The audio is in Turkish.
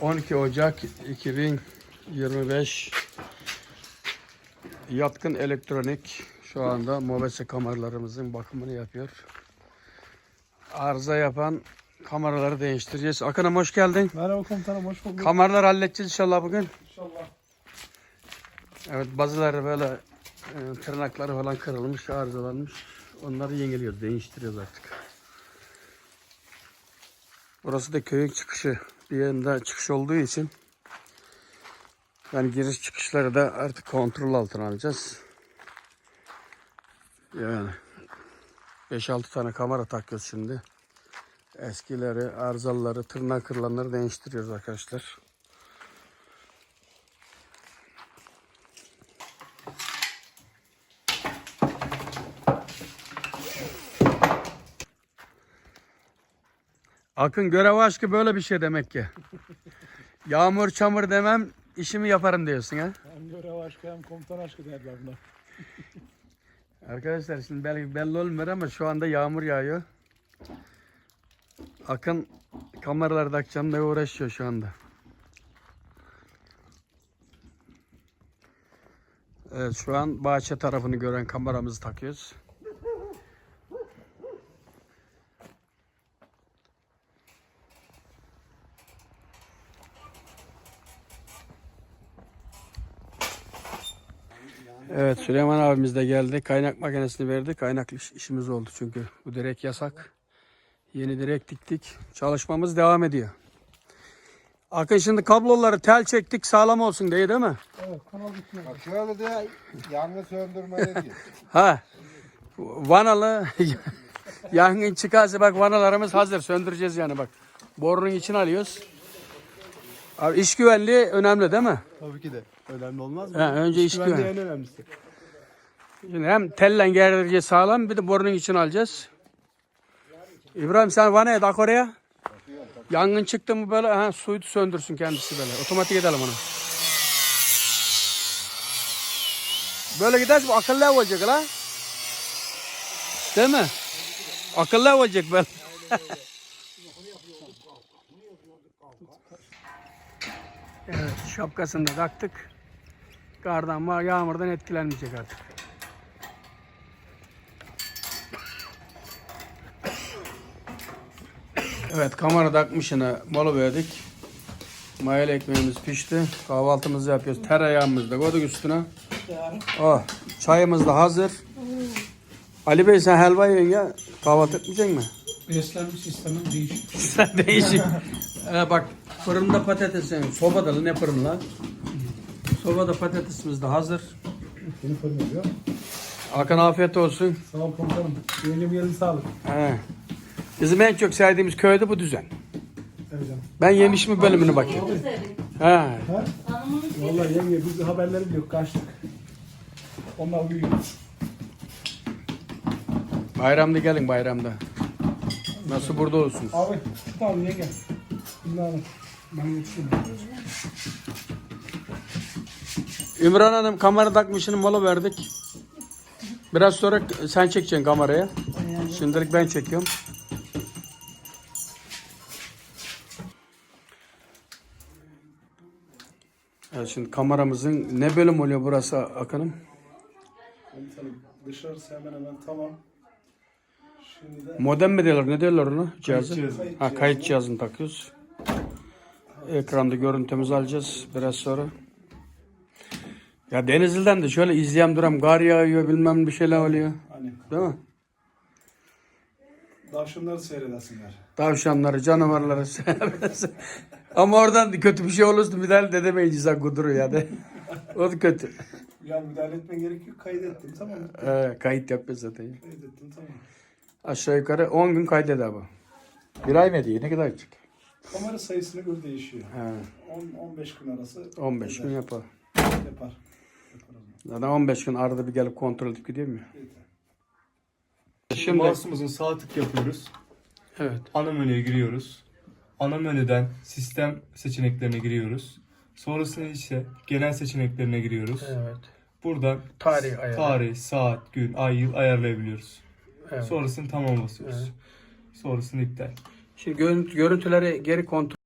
12 Ocak 2025 Yatkın Elektronik şu anda Mobese kameralarımızın bakımını yapıyor. Arıza yapan kameraları değiştireceğiz. Akın'ım hoş geldin. Merhaba komutanım hoş bulduk. Kameraları halledeceğiz inşallah bugün. İnşallah. Evet bazıları böyle e, tırnakları falan kırılmış, arızalanmış. Onları yeniliyoruz, değiştiriyoruz artık. Burası da köyün çıkışı. Bir yerinde çıkış olduğu için yani giriş çıkışları da artık kontrol altına alacağız. Yani 5-6 tane kamera takıyoruz şimdi. Eskileri, arızalıları, tırnak kırılanları değiştiriyoruz arkadaşlar. Akın görev aşkı böyle bir şey demek ki. Yağmur çamur demem işimi yaparım diyorsun ha. Hem görev aşkı hem komutan aşkı derler buna. Arkadaşlar şimdi belki belli olmuyor ama şu anda yağmur yağıyor. Akın kameraları takacağım da uğraşıyor şu anda. Evet şu an bahçe tarafını gören kameramızı takıyoruz. Evet Süleyman abimiz de geldi. Kaynak makinesini verdi. Kaynak iş- işimiz oldu çünkü bu direk yasak. Yeni direk diktik. Çalışmamız devam ediyor. Akın şimdi kabloları tel çektik sağlam olsun diye değil mi? Evet kanal bitmiyor. Bak şöyle de yangın söndürmeye git. Ha. Vanalı yangın çıkarsa bak vanalarımız hazır. Söndüreceğiz yani bak. Borunun içine alıyoruz. Abi iş güvenliği önemli değil mi? Tabii ki de. Önemli olmaz mı? Ha, önce iş Güvenliği güvenliği. en önemlisi. Şimdi hem tellen gerdireceğiz sağlam bir de borunun içine alacağız. İbrahim sen vanaya tak oraya. Yangın çıktı mı böyle ha, suyu söndürsün kendisi böyle. Otomatik edelim onu. Böyle giderse bu akıllı ev olacak la. Değil mi? Akıllı ev olacak böyle. evet şapkasını da taktık. Kardan yağmurdan etkilenmeyecek artık. Evet kamera takmışına mola verdik. Mayalı ekmeğimiz pişti. Kahvaltımızı yapıyoruz. Tereyağımızı da koyduk üstüne. Oh, çayımız da hazır. Ali Bey sen helva yiyorsun ya. Kahvaltı etmeyecek mi? Beslenme sistemin değişik. Sen değişik. Ee, bak fırında patatesin, sobada ne fırın lan? Sobada patatesimiz de hazır. Seni fırlıyor. Hakan afiyet olsun. Sağ ol komutanım. Gönlüm yerin sağlık. He. Bizim en çok sevdiğimiz köyde bu düzen. Evet canım. Ben yemiş mi bölümünü bakayım. He. Ha? Vallahi yenge biz haberlerim yok kaçtık. Onlar büyüyor. Bayramda gelin bayramda. Nasıl burada olsunuz? Abi tut abi yenge. Bunları ben. Ümran Hanım kamera takmışını mola verdik. Biraz sonra sen çekeceksin kameraya. Şimdilik ben çekiyorum. Evet şimdi kameramızın ne bölüm oluyor burası Akın'ım? Komutanım dışarısı hemen hemen tamam. Şimdi de Modem mi diyorlar? Ne diyorlar onu? Cihazı. cihazı. Ha kayıt cihazını takıyoruz. Ekranda görüntümüzü alacağız biraz sonra. Ya Denizli'den de şöyle izleyen duram gar yağıyor bilmem bir şeyler oluyor. hani Değil mi? daha şunları seyredesinler. Tavşanları, canavarları seversin. Ama oradan kötü bir şey olursa müdahale de demeyin insan kuduruyor yani. o da kötü. Ya müdahale etme gerek yok. Kaydettim tamam mı? Ee, kayıt yapıyor zaten. Kaydettim tamam. Aşağı yukarı 10 gün kaydeder bu. Bir ay mı diye ne kadar çık? Kamera sayısına göre değişiyor. He, 10-15 gün arası 15 gün eder. yapar. yapar. Yapar zaman. Zaten 15 gün arada bir gelip kontrol edip gidiyor mu? Yeter. Şimdi Mouse'umuzun sağ tık yapıyoruz. evet. Ana menüye giriyoruz. Ana menüden sistem seçeneklerine giriyoruz. Sonrasında ise genel seçeneklerine giriyoruz. Evet. Buradan Tarih ayarı. tarih, saat, gün, ay, yıl ayarlayabiliyoruz. Evet. Sonrasını tamam basıyoruz. Evet. Sonrasını iptal. Şimdi görüntü, görüntüleri geri kontrol